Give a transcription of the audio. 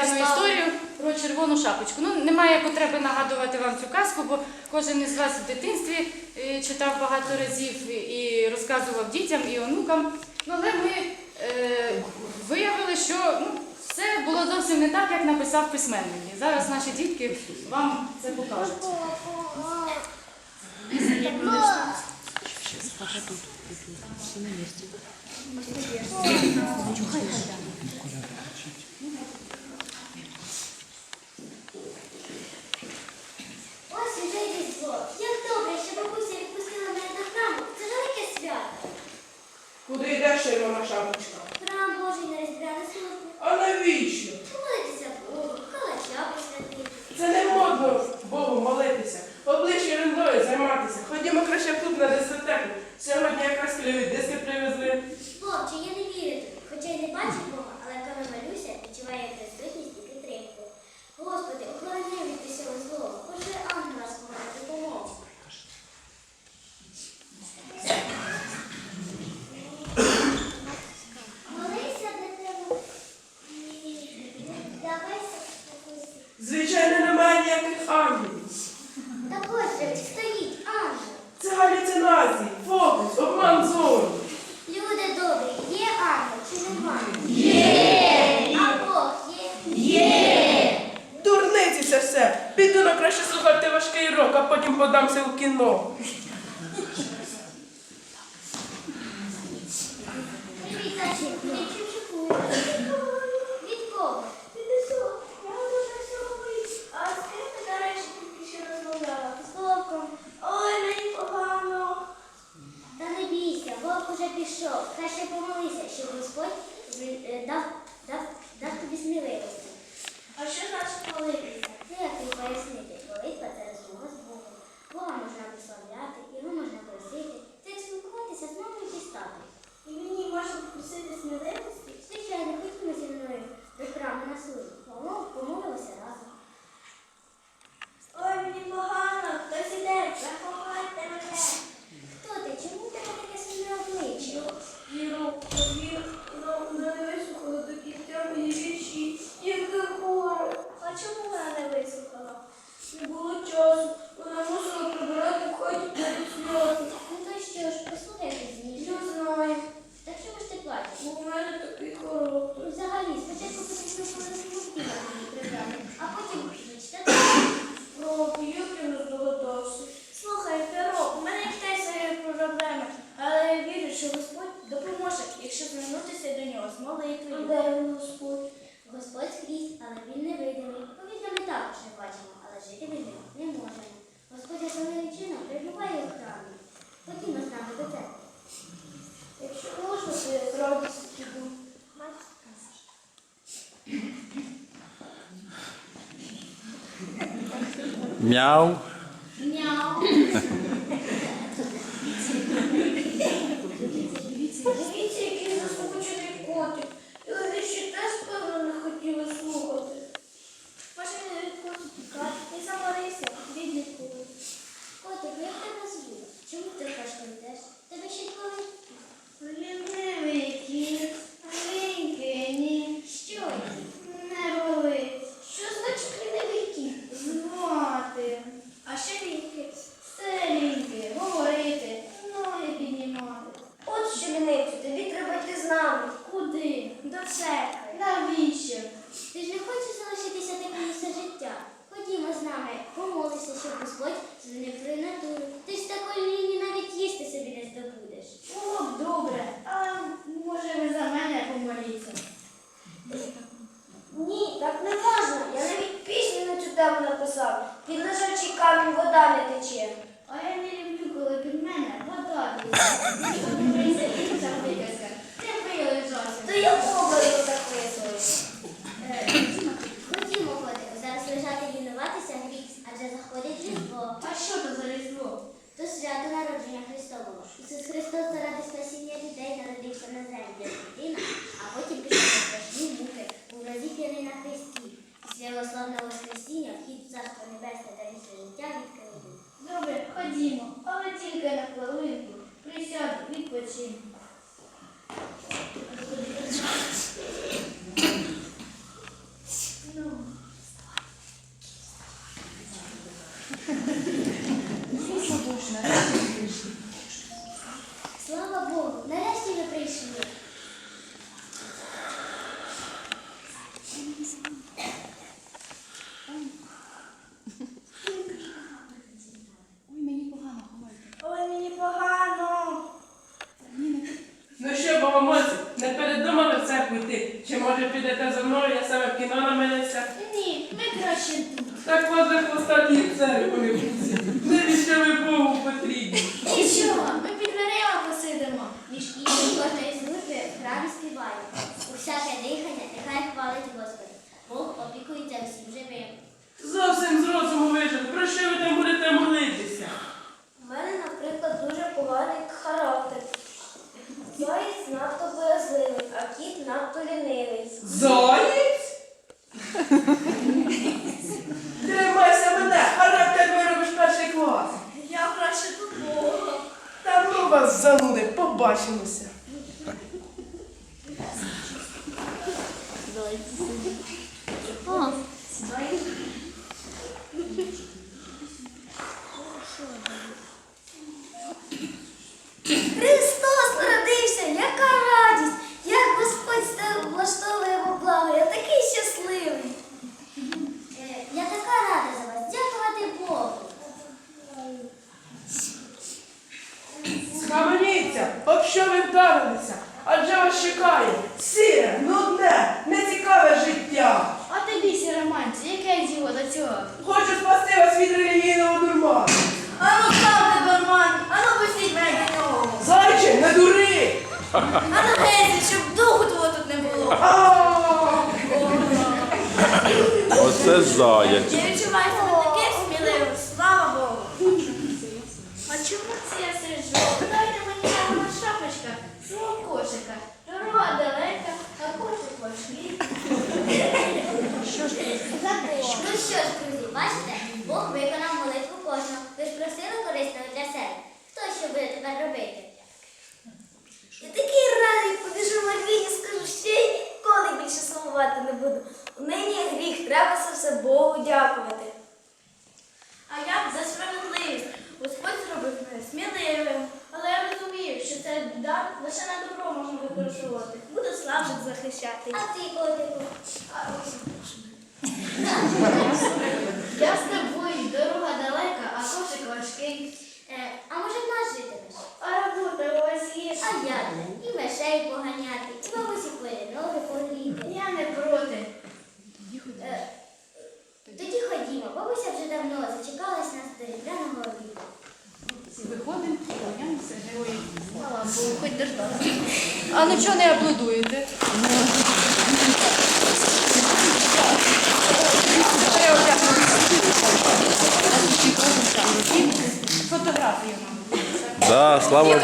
різдвяну історію про червону шапочку. Ну, немає потреби нагадувати вам цю казку, бо кожен із вас в дитинстві читав багато разів і розказував дітям і онукам. Ну, Але ми е, виявили, що ну, все було зовсім не так, як написав письменник. І Зараз наші дітки вам це покажуть. рок, а потім подамся в кіно. що Господь допоможе, якщо звернутися до нього з молитвою. Де Господь? Господь скрізь, але він не видимий. Повітря ми також не бачимо, але жити від нього не можемо. Господь я саме чином перебуває в храмі. Ходімо з нами до тебе. Якщо можна, то я з радістю піду. Мяу. Так квадра хвостаті церкви не пустять. Навіщо ви Богу потрібні? Нічого, ми під дверима посидимо. Між іншим кожної служби в храмі співає. Усяке дихання нехай хвалить Господа. Бог опікується всім живим. Зовсім з вас зануди, побачимося. Христос що ви вдарилися? Адже вас чекає сіре, нудне, нецікаве життя. А тобі, сіроманці, яке діло до цього? Хочу спасти вас від релігійного дурма. Ану ставте барман, ану пустіть мене до нього. Зайче, не дури! Ану геть, щоб духу твого тут не було. А! Оце заяць. Я відчуваю себе таким сміливим, слава Богу. А чому це я сиджу? Дайте мені гарна шапочка, свого кошика. Дорога далека, а кошик важкий. Ну що ж, друзі, бачите, Бог виконав молитву кожного. Ви ж просили корисного для себе. Хто що буде тепер робити? Я такий радий, побіжу в Мальвіні, скажу, що я ніколи більше сумувати не буду. У нині є гріх, треба за все Богу дякувати. А як за справедливість? Господь зробив мене сміливим. Але я розумію, що дар лише на добро можна використовувати. Буду славжик захищати. А ти, котику? Я з тобою, дорога далека, а кошик важкий. Е, а може в нас житимеш? А робота у вас є? А я? І мишей поганяти, А на чого не аплодуєте? Фотографію, мабуть. Да, слава Богу.